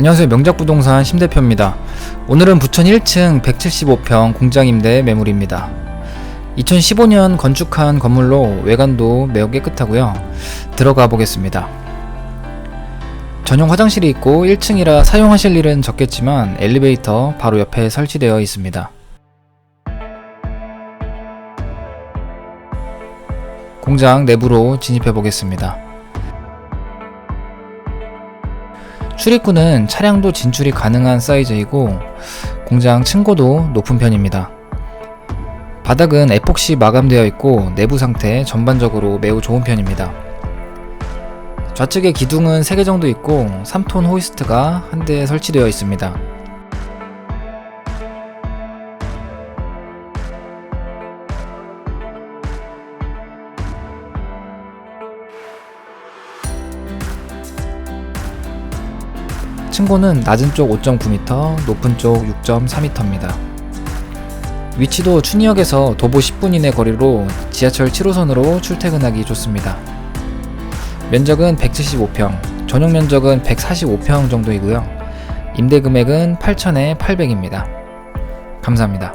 안녕하세요. 명작부동산 심대표입니다. 오늘은 부천 1층 175평 공장임대 매물입니다. 2015년 건축한 건물로 외관도 매우 깨끗하고요. 들어가 보겠습니다. 전용 화장실이 있고 1층이라 사용하실 일은 적겠지만 엘리베이터 바로 옆에 설치되어 있습니다. 공장 내부로 진입해 보겠습니다. 출입구는 차량도 진출이 가능한 사이즈이고 공장 층고도 높은 편입니다. 바닥은 에폭시 마감되어 있고 내부 상태 전반적으로 매우 좋은 편입니다. 좌측에 기둥은 3개 정도 있고 3톤 호이스트가 한 대 설치되어 있습니다. 층고는 낮은 쪽 5.9m, 높은 쪽 6.4m입니다. 위치도 춘희역에서 도보 10분 이내 거리로 지하철 7호선으로 출퇴근하기 좋습니다. 면적은 175평, 전용 면적은 145평 정도이고요. 임대 금액은 8,000에 800입니다. 감사합니다.